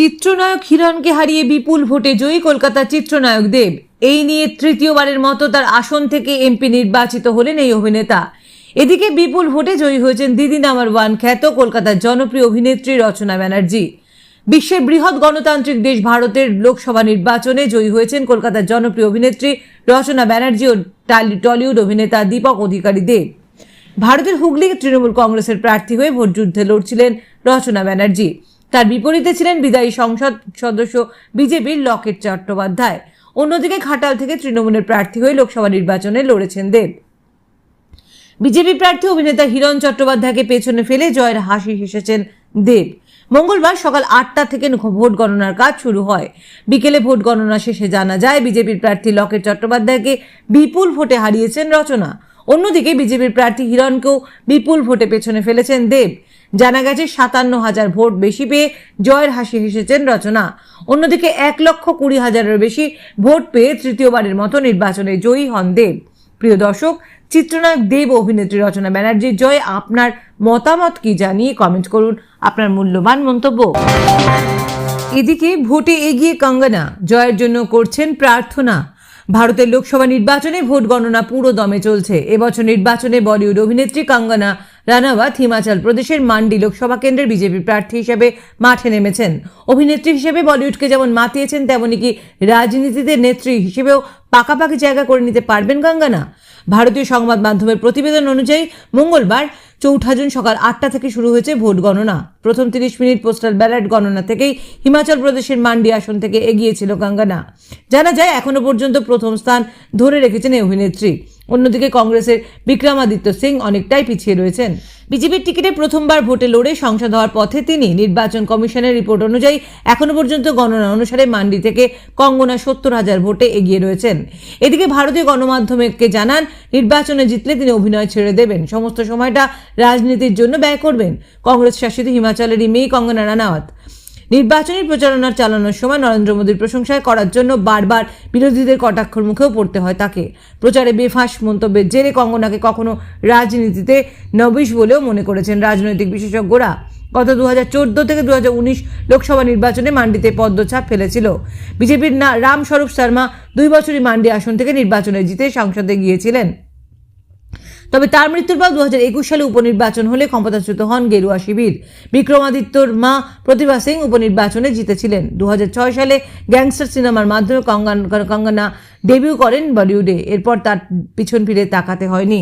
চিত্রনায়ক হিরণকে হারিয়ে বিপুল ভোটে জয়ী কলকাতার চিত্রনায়ক দেব। এই নিয়ে তৃতীয়বারের মতো তার আসন থেকে এমপি নির্বাচিত হলেন এই অভিনেতা। এদিকে বিপুল ভোটে জয়ী হয়েছেন দিদি নাম্বার ওয়ান খ্যাত কলকাতার জনপ্রিয় অভিনেত্রী রচনা ব্যানার্জি। বিশ্বের বৃহৎ গণতান্ত্রিক দেশ ভারতের লোকসভা নির্বাচনে জয়ী হয়েছেন কলকাতার জনপ্রিয় অভিনেত্রী রচনা ব্যানার্জি ও টালি- টলিউড অভিনেতা দীপক অধিকারী দেব। ভারতের হুগলি তৃণমূল কংগ্রেসের প্রার্থী হয়ে ভোটযুদ্ধে লড়ছিলেন রচনা ব্যানার্জি। তার বিপরীতে ছিলেন বিদায়ী সংসদ সদস্য বিজেপির লকেট চট্টোপাধ্যায়। অন্যদিকে ঘাটাল থেকে তৃণমূলের প্রার্থী হয়ে লোকসভা নির্বাচনে লড়েছেন দেব। বিজেপি প্রার্থী অভিনেতা হিরণ চট্টোপাধ্যায়কে পেছনে ফেলে জয়ের হাসি হেসেছেন দেব। মঙ্গলবার সকাল আটটা থেকে ভোট গণনার কাজ শুরু হয়। বিকেলে ভোট গণনা শেষে জানা যায়, বিজেপির প্রার্থী লকেট চট্টোপাধ্যায়কে বিপুল ভোটে হারিয়েছেন রচনা। অন্যদিকে বিজেপির প্রার্থী হিরণকেও বিপুল ভোটে পেছনে ফেলেছেন দেব। জানা গেছে সাতান্ন হাজার ভোট বেশি পেয়ে জয়ের হাসি হেসেছেন রচনা। অন্যদিকে এক লক্ষ কুড়ি হাজারের বেশি ভোট পেয়ে তৃতীয়বারের মতো নির্বাচনে জয়ী হন দেব। প্রিয় দর্শক, চিত্রনায়ক দেব অভিনেত্রী রচনা ব্যানার্জির জয়, আপনার মতামত কি জানিয়ে কমেন্ট করুন। আপনার মূল্যবান মন্তব্য। এদিকে ভোটে এগিয়ে কঙ্গনা। জয়ের জন্য করছেন প্রার্থনা। ভারতের লোকসভা নির্বাচনে ভোট গণনা পুরো দমে চলছে। এবছর নির্বাচনে বলিউড অভিনেত্রী কঙ্গনা রানাওয়াত হিমাচল প্রদেশের মান্ডি লোকসভা কেন্দ্রের বিজেপি প্রার্থী হিসেবে মাঠে নেমেছেন। অভিনেত্রী হিসেবে বলিউডকে যেমন মাতিয়েছেন তেমনই কি রাজনীতিতে নেত্রী হিসেবেও পাকাপাকি জায়গা করে নিতে পারবেন কঙ্গনা? ভারতীয় সংবাদ মাধ্যমের প্রতিবেদন অনুযায়ী মঙ্গলবার চৌঠা জুন সকাল আটটা থেকে শুরু হয়েছে ভোট গণনা। প্রথম তিরিশ মিনিট পোস্টাল ব্যালট গণনা থেকেই হিমাচল প্রদেশের মান্ডি আসন থেকে এগিয়েছিল কাঙ্গানা। জানা যায়, এখনও পর্যন্ত প্রথম স্থান ধরে রেখেছেন এই অভিনেত্রী। অন্যদিকে কংগ্রেসের বিক্রমাদিত্য সিং অনেকটাই পিছিয়ে রয়েছেন। বিজেপির টিকিটে প্রথমবার ভোটে লড়ে সংসদ হওয়ার পথে তিনি নির্বাচন কমিশনের রিপোর্ট অনুযায়ী এখনও পর্যন্ত গণনা অনুসারে মান্ডি থেকে কঙ্গনা সত্তর হাজার ভোটে এগিয়ে রয়েছেন। এদিকে ভারতীয় গণমাধ্যমকে জানান, নির্বাচনে জিতলে তিনি অভিনয় ছেড়ে দেবেন। সমস্ত সময়টা রাজনীতির জন্য ব্যয় করবেন। কংগ্রেস শাসিত হিমাচলেরই মেয়ে কঙ্গনা রানাওয়াত। নির্বাচনী প্রচারণা চালানোর সময় নরেন্দ্র মোদীর প্রশংসায় করার জন্য বারবার বিরোধীদের কটাক্ষর মুখেও পড়তে হয় তাকে। প্রচারে বেফাঁস মন্তব্যের জেরে কঙ্গনাকে কখনো রাজনীতিতে নবিশ বলেও মনে করেছেন রাজনৈতিক বিশেষজ্ঞরা। গত দু হাজার চোদ্দ থেকে দু হাজার উনিশ লোকসভা নির্বাচনে মান্ডিতে পদ্মছাপ ফেলেছিল। বিজেপির না রামস্বরূপ শর্মা দুই বছরই মান্ডি আসন থেকে নির্বাচনে জিতে সংসদে গিয়েছিলেন। তবে তার মৃত্যুর পর দু হাজার একুশ সালে উপনির্বাচন হলে ক্ষমতাচ্যুত হন গেরুয়া শিবির। বিক্রমাদিত্যর মা প্রতিভা সিং উপনির্বাচনে জিতেছিলেন। দু সালে গ্যাংস্টার সিনেমার মাধ্যমে কঙ্গনা ডেবিউ করেন বলিউডে। এরপর তার পিছন ফিরে তাকাতে হয়নি।